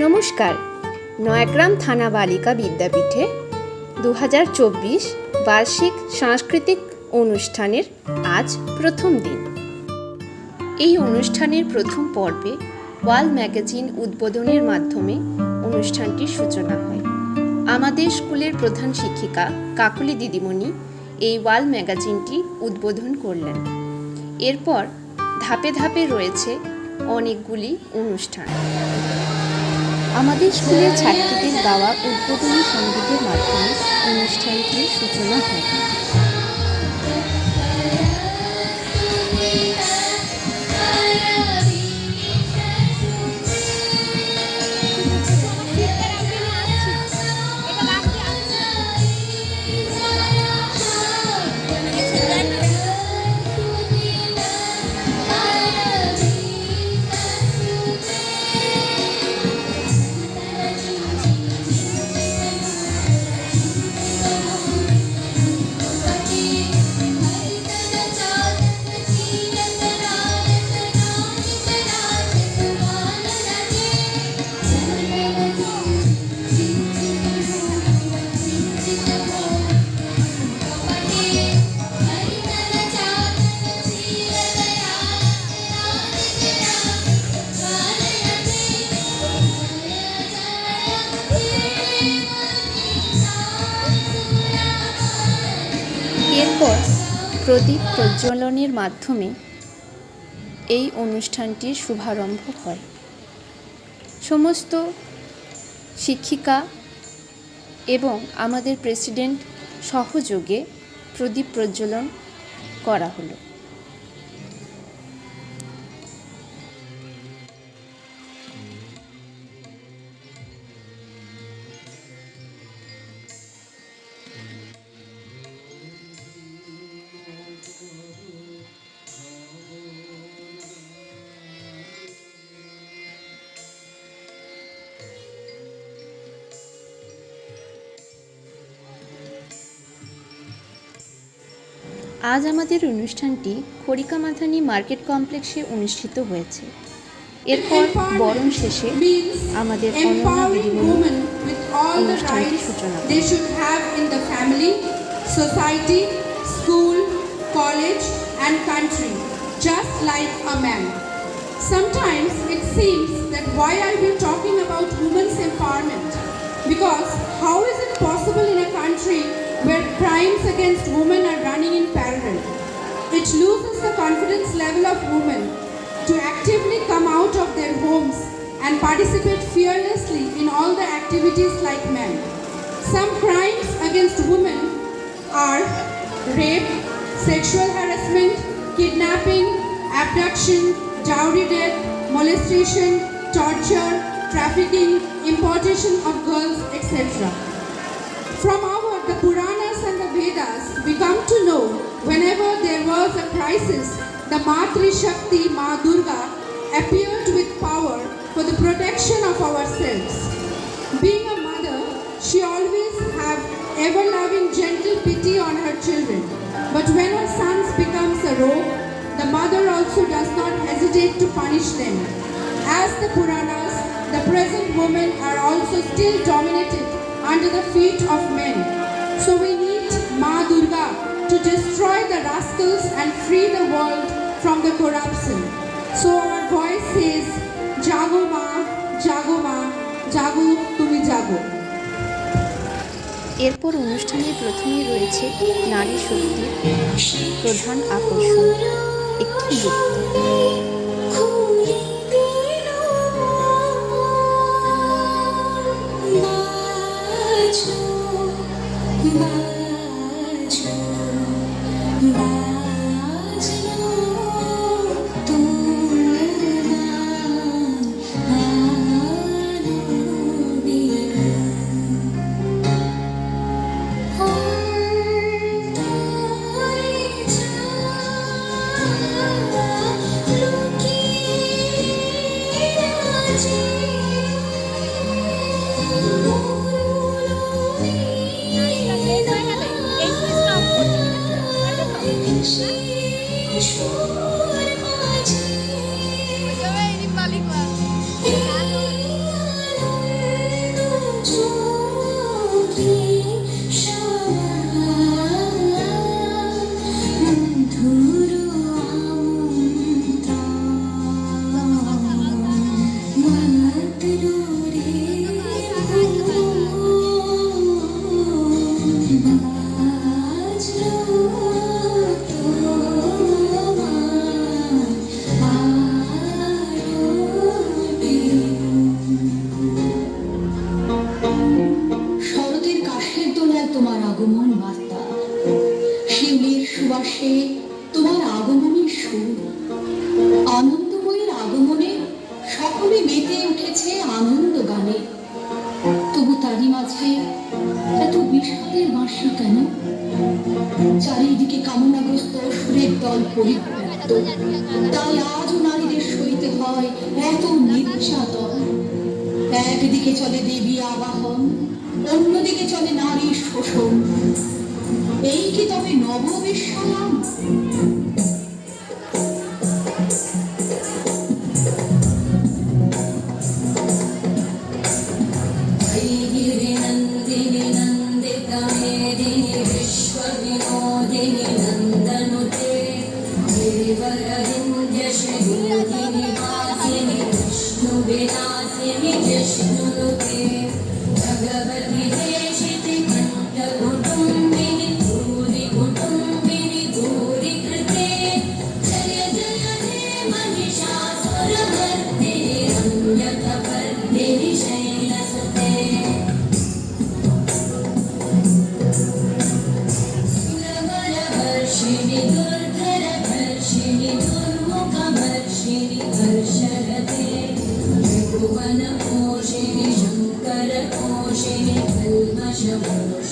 নমস্কার। নয়াগ্রাম থানা বালিকা বিদ্যাপীঠে দু হাজার চব্বিশ বার্ষিক সাংস্কৃতিক অনুষ্ঠানের আজ প্রথম দিন। এই অনুষ্ঠানের প্রথম পর্বে ওয়াল ম্যাগাজিন উদ্বোধনের মাধ্যমে অনুষ্ঠানটির সূচনা হয়। আমাদের স্কুলের প্রধান শিক্ষিকা কাকুলি দিদিমণি এই ওয়াল ম্যাগাজিনটি উদ্বোধন করলেন। এরপর ধাপে ধাপে রয়েছে অনেকগুলি অনুষ্ঠান। আমাদের স্কুলের ছাত্রীদের গাওয়া উদ্বোধনী সঙ্গীতের মাধ্যমে অনুষ্ঠানটির সূচনা হয়। প্রজ্বলনের মাধ্যমে এই অনুষ্ঠানটির শুভারম্ভ হয়। সমস্ত শিক্ষিকা এবং আমাদের প্রেসিডেন্ট সহযোগে প্রদীপ প্রজ্বলন করা হলো। আজ আমাদের অনুষ্ঠানটি খড়িকা মাথানি মার্কেট কমপ্লেক্সে অনুষ্ঠিত হয়েছে এরপর বরণ শেষে আমাদের অনন্যা দিদিমণি অনুষ্ঠানটি সূচনা করেন। they should have in the family, society, school, college, and country, just like a. Sometimes it seems that why are we talking about women's empowerment? Because how is it possible in country where crimes against women are running in parallel? It loses the confidence level of women to actively come out of their homes and participate fearlessly in all the activities like men. Some crimes against women are rape, sexual harassment, kidnapping, abduction, dowry death, molestation, torture, trafficking, importation of girls, etc. From our the Puranas and the Vedas, we come to know whenever there was a crisis, the Matri Shakti Ma Durga appeared with power for the protection of ourselves. Being a mother, she always have ever-loving gentle pity on her children. But when her sons becomes a rogue, the mother also does not hesitate to punish them. As the Puranas, the present women are also still dominated under the feet of men. So we need Ma Durga to destroy the rascals and free the world from the corruption. So our voice says, Jago Ma, Jago Ma, Jago Tumi Jago. এরপর অনুষ্ঠানের প্রথমেই রয়েছে নারী শক্তির প্রধান আকর্ষণ একটি নৃত্য my তোমার আগমন বার্তা। শিউলির সুবাসে তোমার আগমনের সুর। আনন্দময়ের আগমনে সকলে মেতে উঠেছে আনন্দ গানে। তবু তারই মাঝে এত বিষাদের বাঁশি কেন? চারিদিকে কামনাগ্রস্ত সুরের দল পরিপ্রাপ্ত তাই আজও নারীদের সইতে হয় এত নির্যাতন। একদিকে চলে দেবী আবাহন অন্যদিকে চলে নারী শোষণ। এই কি তবে নববিশ্বয়াম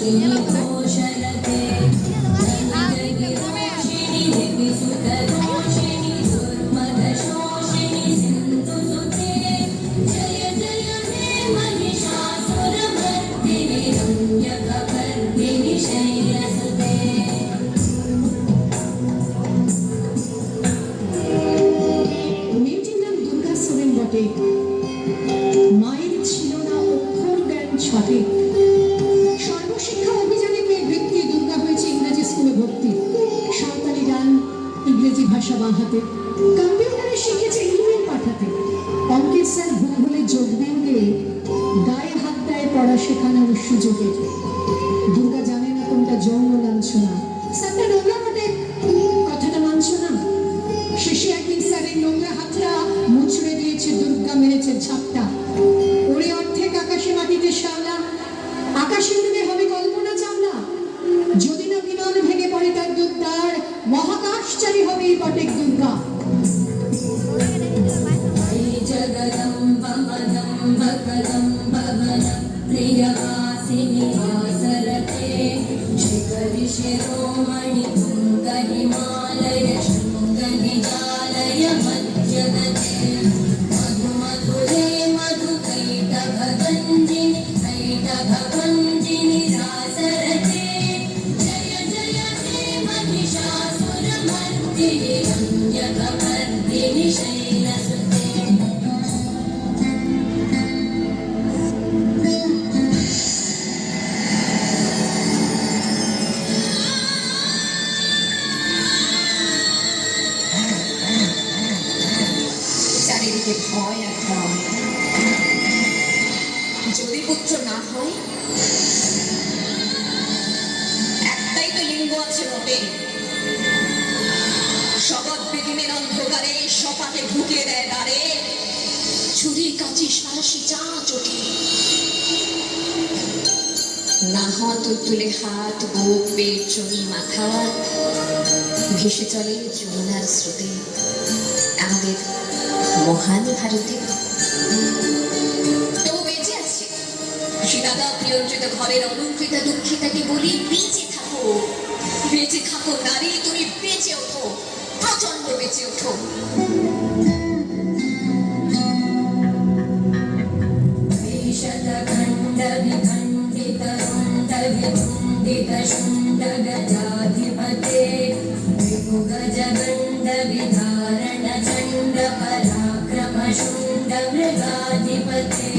Thank you. महिषासुरमर्दिनि रम्यकपर्दिनि তুই তুলে হাত বুক পেট চুনি মাথা ভেসে চলে যমুনার স্রোতে। আমাদের মহান ভারতে। তবু বেঁচে আছে। সীতাদা প্রিয়ঞ্চিত ঘরের অলঙ্কৃত দুঃখিতাকে বলি, বেঁচে থাকো। বেঁচে থাকো নারী, তুমি বেঁচে ওঠো। প্রচণ্ড বেঁচে ওঠো। विभुगजगण्डविधारणचण्डपराक्रमशुण्डमृगाधिपते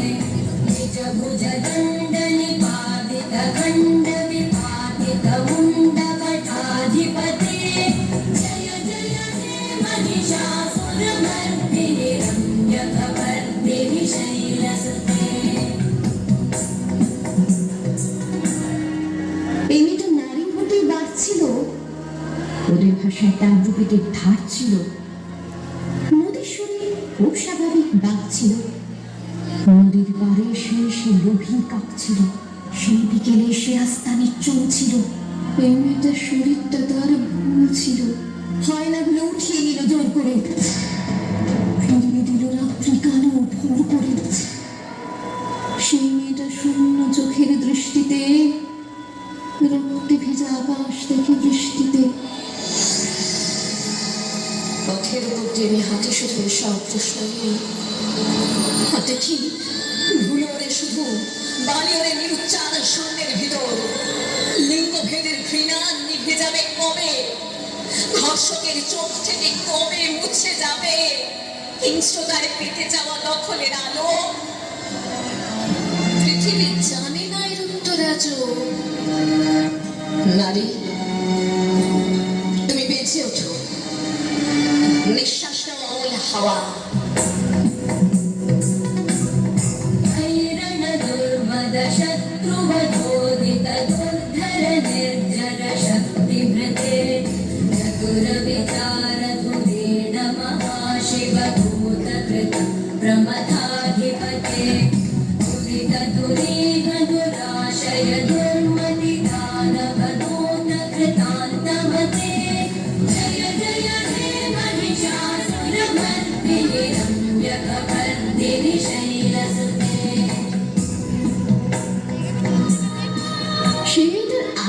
निजभुजदण्डनिपातितखण्डविपातितमुण्डकटाधिपते जय जय हे महिषासुरमर्दिनि रम्यकपर्दिनि शैलसुते এই মেয়েটা নারী হতে বাঁচছিল ওদের ভাষায় তার রূপের ধার লোভী কাঁপছিল সেই বিকেলে সে আস্তানে চলছিল এই মেয়েটার শরীরটা তার ভুল ছিল। না হলে উঠিয়ে নিল জোর করে। ফিরিয়ে দিল রাত্রি কালো ভোর করে। সেই মেয়েটা শূন্য চোখের দৃষ্টিতে, রক্তে ভেজা আকাশ দেখে বৃষ্টিতে পথের উপর আমি হাঁটি শুধু সব প্রশ্ন নিয়ে হাতে কি? ধুলোরে শুধু বালিওরে নিরুচ্চার শূন্যের ভিতর। লিঙ্গ ভেদের ঘৃণা নিভে যাবে কবে? ধর্ষকের চোখ থেকে কবে মুছে যাবে? হিংস্রতায় পেতে যাওয়া দখলের আলো? পৃথিবী জানে না এর উত্তর আজও নারী, তুমি বেঁচে ওঠো। নিঃশ্বাস অমূল্য হাওয়া।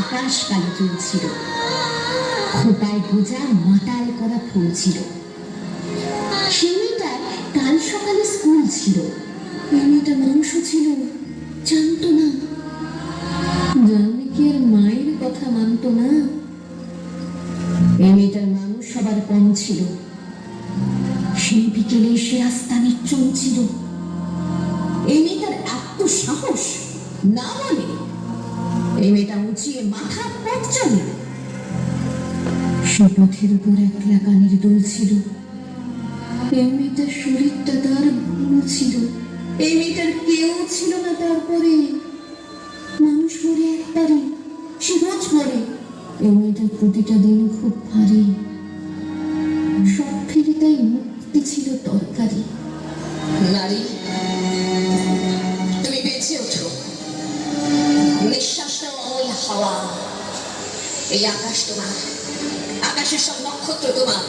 আকাশ কালো চুল ছিল গোজা মাটাল করা ফুল ছিল। সেই মেয়েটার কাল সকালে স্কুল ছিল। এই মেয়েটার মানুষ সবার কম ছিল। সেই বিকেলে সে আস্তানের এই মেয়েটার এত সাহস না এই মেয়েটা উঁচিয়ে মাথা চলে সে পথের উপর একলা কানের দোল ছিল। এই শরীরটা তার ভুল ছিল। এই মেয়েটার কেউ ছিল না তারপরে প্রতিটা দিন খুব ভারী। সব ফিরে তাই মুক্তি ছিল তরকারি। নারী, তুমি বেঁচে ওঠো। অমূল্য হাওয়া। এই আকাশ তোমার। আকাশের সব নক্ষত্র তোমার।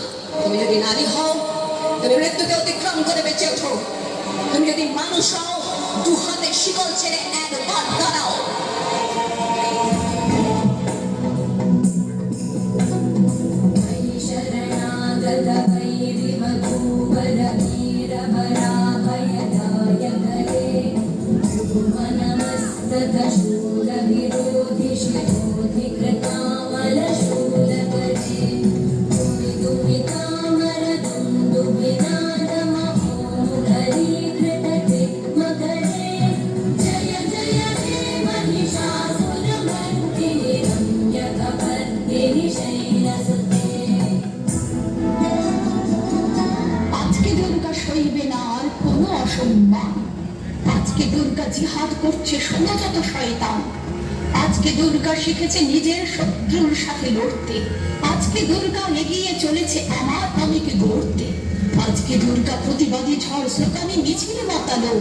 তুমি যদি নারী হও, তুমি মৃত্যুকে অতিক্রম করে বেঁচে ওঠো। তুমি যদি মানুষ হও দু হাতে শিকল ছেড়ে একবার দাঁড়াও। শিখেছে নিজের শত্রুর সাথে লড়তে। আজকে দুর্গা এগিয়ে চলেছে আমার আমিকে গড়তে। আজকে দুর্গা প্রতিবাদী ঝড় স্লোগানে মিছিলে মাতালো।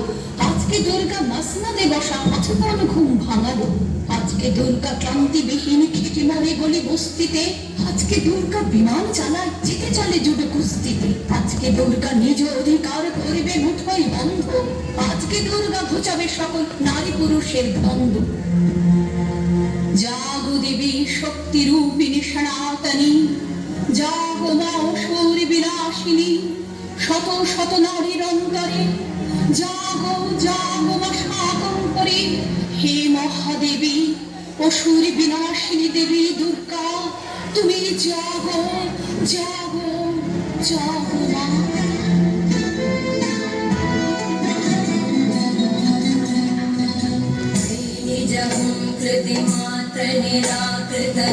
আজকে দুর্গা মাসনাদে বসা অচেতন ঘুম ভাঙালো। আজকে দুর্গা ক্লান্তিবিহীন খেটে মারে গলি বস্তিতে। আজকে দুর্গা বিমান চালায়, জিতে চলে জুড়ে কুস্তিতে। আজকে দুর্গা নিজ অধিকার করবে মুঠোই বন্ধ। আজকে দুর্গা ঘুচাবে সকল নারী পুরুষের জাগো দেবী শক্তি রূপিণী সনাতনী জাগো মা অসুর বিলাসিনী শত শত নারীর অন্তরে জাগো জাগো মা শাকম্পরি হে মহাদেবী অসুর বিনাশিনী দেবী দুর্গা তুমি জাগো জাগো জাগো মা निजहुं कृतिमात्र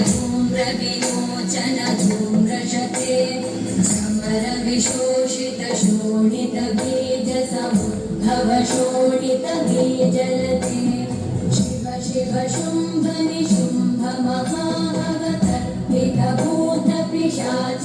धूम्रविमोचन धूम्रशते समरविशोषितशोणितबीजसमुद्भव शोणितबीजलते Shiv Shiv शुम्भनिशुम्भमहाभगतर्पितभूतपिशाच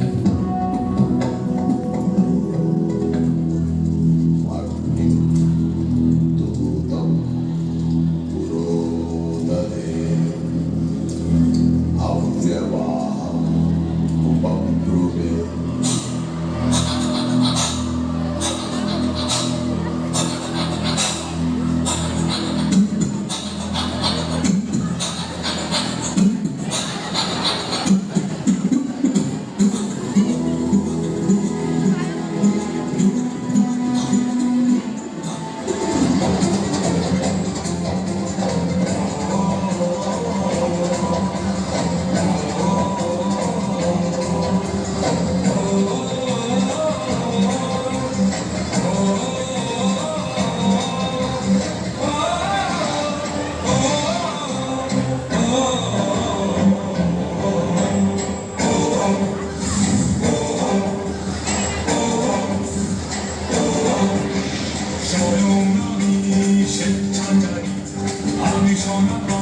on the Sonne